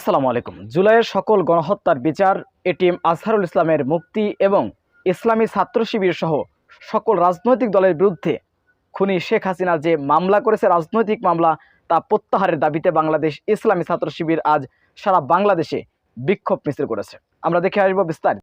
আসসালামু আলাইকুম। জুলাইয়ের সকল গণহত্যার বিচার এটিএম আজহারুল ইসলামের মুক্তি এবং ইসলামী ছাত্র শিবির সহ সকল রাজনৈতিক দলের বিরুদ্ধে খুনি শেখ হাসিনা যে মামলা করেছে, রাজনৈতিক মামলা, তা প্রত্যাহারের দাবিতে বাংলাদেশ ইসলামী ছাত্র শিবির আজ সারা বাংলাদেশে বিক্ষোভ মিছিল করেছে। আমরা দেখে আসব বিস্তারিত।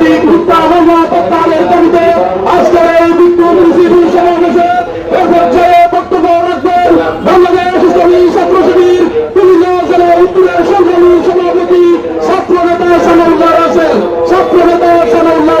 রাজনৈতিক হত্যা হামলা প্রত্যাহারের দাবিতে আজকের এই বিক্ষোভ মিছিল সমাবেশে এ পর্যায়ে বক্তব্য রাখবেন বাংলাদেশ নেতা সানাউল্লাহ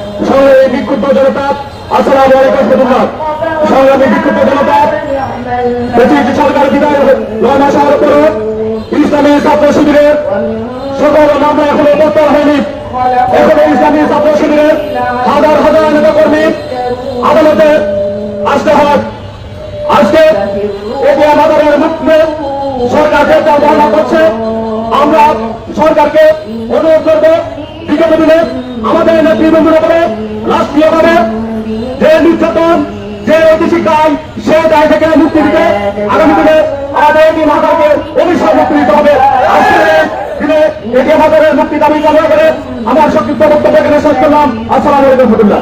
সংগ্রামী বিক্ষুব্ধ জনতা, আসসালামু আলাইকুম রহমতুল্লাহ। সংগ্রামী বিক্ষুব্ধ জনতা, ব্রিটিশ সরকার বিদায় নয় মাস হওয়ার পরও ইসলামী ছাত্র শিবিরের সকল মামলা এখনও প্রত্যাহার হয়নি। এখনও ইসলামী ছাত্র শিবিরের হাজার হাজার নেতা কর্মী আদালতে আসতে হয়। আজকে এটি আমাদের মুক্তি সরকারকে অবহেলা করছে। আমরা সরকারকে অনুরোধ করব বিগত দিলে আমাদের নেতৃবৃন্দের উপরে রাষ্ট্রীয়ভাবে যে নির্যাতন, যে ঐতিহাসিক দায়, সে দায় থেকে মুক্তি দিতে আগামী দিনে আমাদের এই মাতাকে অভিশাপ মুক্তি দিতে হবে। মুক্তি দাবি জানা করে আমার সংক্ষিপ্ত বক্তব্য এখানে শেষ করলাম। আসসালাম আলাইকুম রহমতুল্লাহ।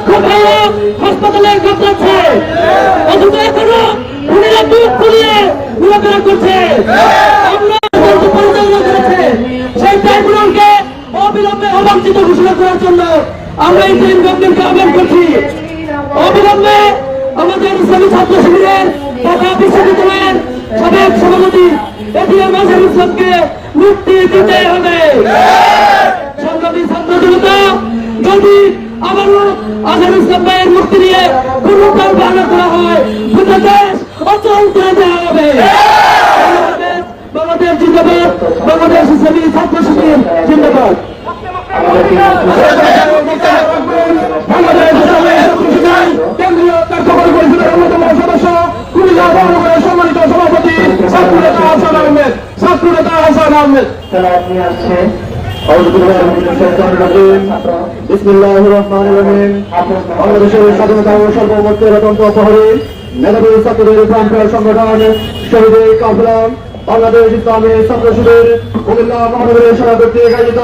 করছে। পরিচালনা করার জন্য আমরা এই তিন গভর্নমেন্টকে আহ্বান করছি। অবিলম্বে আমাদের ইসলামী ছাত্র শিবিরের ঢাকা বিশ্ববিদ্যালয়ের সাবেক সভাপতি এটিএম আজহার মুক্তি দিতে হবে। সংগ্রামী ছাত্র জনতা, যদি আবারও আজহার ইসলাম মুক্তি নিয়ে কোনো কাল ভালো করা হয় গোটা দেশ অচল করে দেওয়া হবে। বাংলাদেশ- জিন্দাবাদ বাংলাদেশ ইসলামী ছাত্র শিবির জিন্দাবাদ। বাংলাদেশের স্বাধীনতা ও সার্বভৌমত্বের অত্যন্ত অপহরী মেধাবী ছাত্রদের প্রাণপ্রিয় সংগঠন শহীদের কাফলা বাংলাদেশ ইসলামী ছাত্র শিবির কুমিল্লা মহানগরের সভা আয়োজিত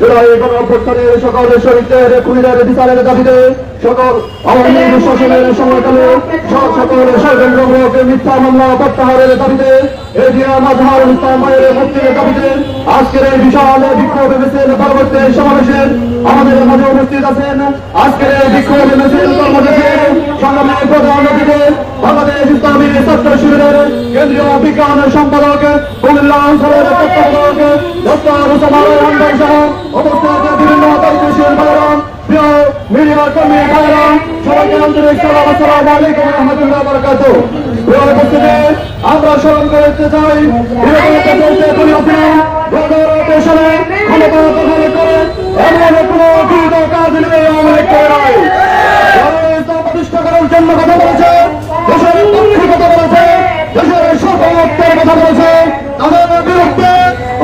জুলাই গণ অভ্যুত্থানের সকল শহীদদের খুনিদের বিচারের দাবিতে সকল আওয়ামী লীগ শাসনের সময়কালে সকল মিথ্যা মামলা প্রত্যাহারের দাবিতে ইসলাম মুক্তির দাবিতে আজকের এই বিশাল বিক্ষোভ পরবর্তী সমাবেশে আমাদের মাঝে উপস্থিত আছেন। আজকের এই বিক্ষোভ মিছিল কর্মসূচি সংগ্রামী প্রধান অতিথি বাংলাদেশ ইসলামী ছাত্র শিবিরের কেন্দ্রীয় বিজ্ঞান সম্পাদক, কুমিল্লা অঞ্চলের তত্ত্বাবধায়ক ডক্টর ওসামার রহমান সহ অবস্থিত বিভিন্ন দায়িত্বশীল ভাইরাম প্রিয় মিডিয়া কর্মী ভাইরাম সবাইকে আন্তরিক সালাম, আসসালামু আলাইকুম রহমতুল্লাহ বারাকাতুহু। প্রিয় আমরা স্মরণ করতে চাই ক্ষমতা করে এমন কোনো কাজ নেই। কথা বলেছে তাদের বিরুদ্ধে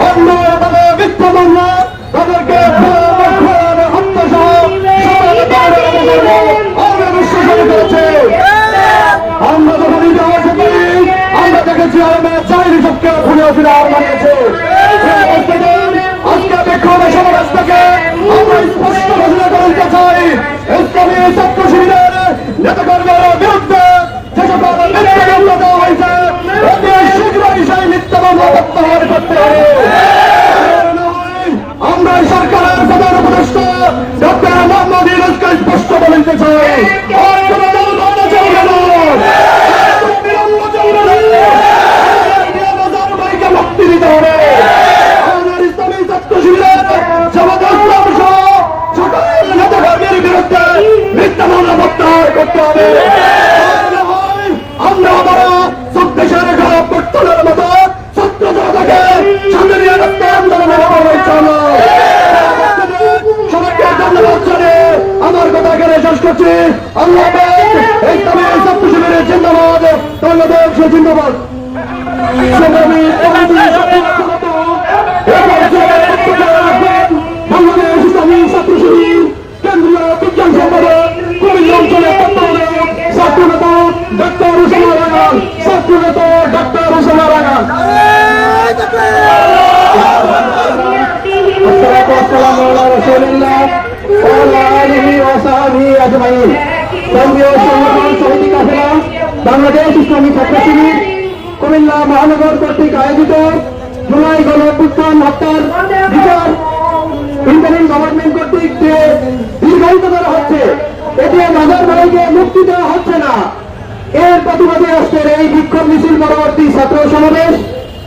অন্য তাদের মিথ্যা মামলা, তাদেরকে আমরা যখন ইতিহাস করি আমরা চাইনি সবকে ঘুরে ফিরে আর মানিয়েছে। আজকে বিক্ষোভে Yay! Yay! বাংলাদেশ জিন্দাবাদ। সংগ্রামী বাংলাদেশ ইসলামী ছাত্র শিবির, কেন্দ্রীয় বিজ্ঞান সম্পাদক, কুমিল্লা অঞ্চলের তত্ত্বাবধায়ক, ছাত্র নেতা ডাক্তার হোসেনা বাংলাদেশ ইসলামী ছাত্র কুমিল্লা মহানগর কর্তৃক আয়োজিত জুলাই গণ অভ্যুত্থান হত্যার বিচার ইন্টারিম গভর্নমেন্ট কর্তৃক যে দীর্ঘায়িত করা হচ্ছে, এতে মাদার ভাইকে মুক্তি দেওয়া হচ্ছে না। এর প্রতিবাদে আজকের এই বিক্ষোভ মিছিল পরবর্তী ছাত্র সমাবেশ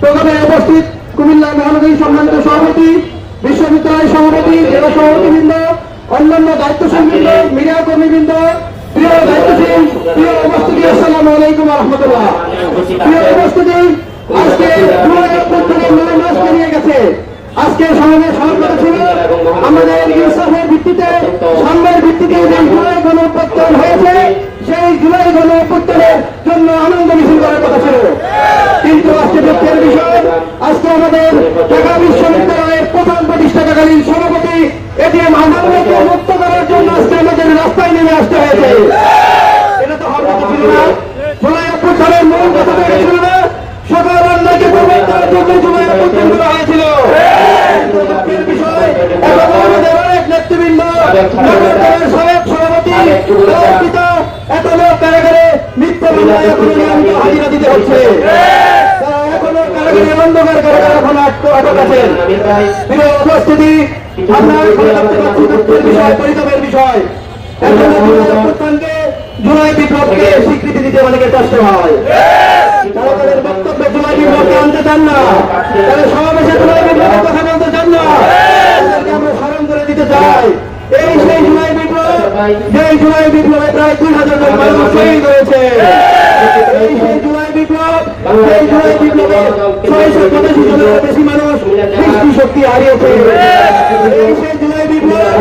প্রোগ্রামে উপস্থিত কুমিল্লা মহানগরী সম্মানিত সভাপতি, বিশ্ববিদ্যালয় সভাপতি, জেলা সভাপতিবৃন্দ, অন্যান্য দায়িত্বশীলবৃন্দ মিডিয়া কর্মীবৃন্দ সেই জুলাই গণ অভ্যুত্থানের জন্য আনন্দ মিছিল করার কথা ছিল। কিন্তু আজকে বিষয়, আজকে আমাদের ঢাকা বিশ্ববিদ্যালয়ের প্রধান প্রতিষ্ঠাতাকালীন সভাপতি এটিএম আজমকে মুক্ত করার জন্য আজকে আমাদের হয়েছে। এটা তো হওয়ার কথা ছিল না। জুলাই অভ্যুত্থানের মূল কথা তো ছিল না। সকল অন্যায়কে প্রবর্তনের জন্য জুলাই অভ্যুত্থান করা হয়েছিল। নেতৃবৃন্দ সাবেক সভাপতি এত লোক কারাগারে মিথ্যা নিয়মিত হাজিরা দিতে হচ্ছে। এখনও কারাগারে অন্ধকার কারাগারে এখন আটক আছেন উপস্থিতি আমরা বিষয় পরিতাপের বিষয়। জুলাই বিপ্লবকে স্বীকৃতি দিতে অনেকে কষ্ট হয়। তারা তাদের বক্তব্যে জুলাই বিপ্লবকে আনতে চান না। তারা সমাবেশে জুলাই বিপ্লবের কথা বলতে চান না। তাদেরকে আমরা স্মরণ করে দিতে চাই। এই সেই জুলাই বিপ্লব যেই জুলাই বিপ্লবে প্রায় দুই হাজার জন মানুষ শহীদ হয়েছে। এই সেই জুলাই বিপ্লব সেই জুলাই বিপ্লবে ছয়শো পঁচাশি জনের বেশি মানুষ দৃষ্টি শক্তি হারিয়েছে এই সেই জুলাই বিপ্লব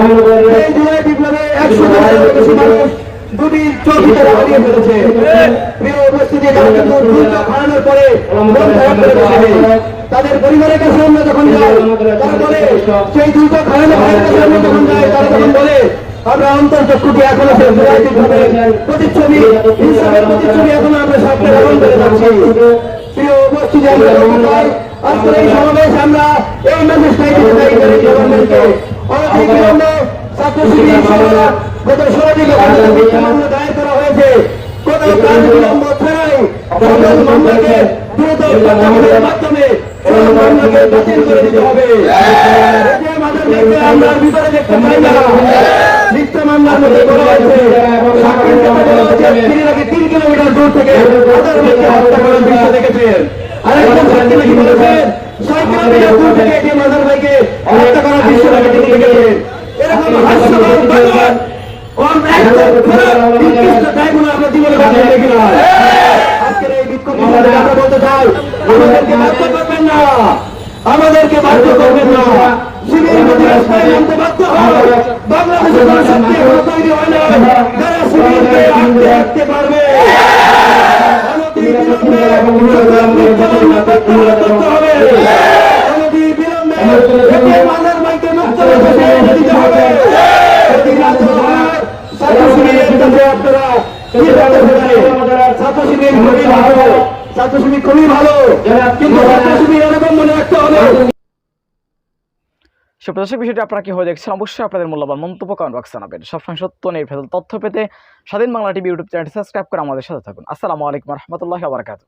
এই জুলাই বিপ্লবে একশো জনের বেশি মানুষ দুটি চোখে হারিয়ে ফেলেছে। প্রিয় উপস্থিতি তারা কিন্তু দুর্যোগ হারানোর পরে মন খারাপ করে বসে তাদের পরিবারের কাছে আমরা যখন যাই, তারা বলে, সেই দুর্যোগ হারানো ভাইয়ের কাছে আমরা যখন যাই, তারা তখন বলে, আমরা অন্তর্চক্ষুটি এখন আছে প্রতিচ্ছবি ইনসাফের প্রতিচ্ছবি এখন আমরা সামনে ধারণ করে যাচ্ছি। প্রিয় উপস্থিতি আজকের এই সমাবেশ আমরা এই মেসেজটাই দিতে চাই গভর্নমেন্টকে বিলম্বে ছাত্র শিবির সভা গত ষোলো দিকে দায়ের করা হয়েছে। কোন বিলম্ব ছাড়াই সকল মামলাকে দ্রুত মাধ্যমে মামলাকে বাতিল করে দিতে হবে। এই যে মামলাকে আমরা ভিতরে দেখতে পাই না মিথ্যা মামলার মধ্যে বলা হয়েছে সাক্ষীর কথা বলা হয়েছে তিনি নাকি তিন কিলোমিটার দূর থেকে হত্যা করার দৃশ্য দেখেছেন আরেকজন সাক্ষী নাকি বলেছেন ছয় কিলোমিটার দূর থেকে এটি মাদার ভাইকে হত্যা করার দৃশ্য নাকি তিনি দেখেছেন এরকম হাস্যকর আমাদেরকে বাধ্য করবেন না। আমাদেরকে বাধ্য করবেন না। শিবির প্রতি রাস্তায় নামতে বাধ্য হয় বাংলাদেশের কোনো শক্তি এখনও তৈরি হয় না যারা শিবিরকে আটকে রাখতে পারবে অনতি বিলম্বে পরিচালনা প্রত্যাহার করতে হবে অনতি বিলম্বে একে মাদার মাইকে মুক্ত রেখে দিতে হবে যদি না তো হয়, ছাত্র শিবিরের কাছে আপনারা কি বলতে পারেন? ছাত্র শিবির খুবই ভালো শিবির খুবই ভালো। কিন্তু তুমি এরকম মনে রাখতে হবে। সুপ্রদর্শক বিষয়টি আপনারা কি হয়ে দেখছেন? অবশ্যই আপনাদের মূল্যবান মন্তব্য কমেন্ট বক্সে জানাবেন। সবসময় সত্য নির্ভেজাল তথ্য পেতে স্বাধীন বাংলা টিভি ইউটিউব চ্যানেলটি সাবস্ক্রাইব করে আমাদের সাথে থাকুন। আসসালামু আলাইকুম রহমতুল্লাহ আবরকাত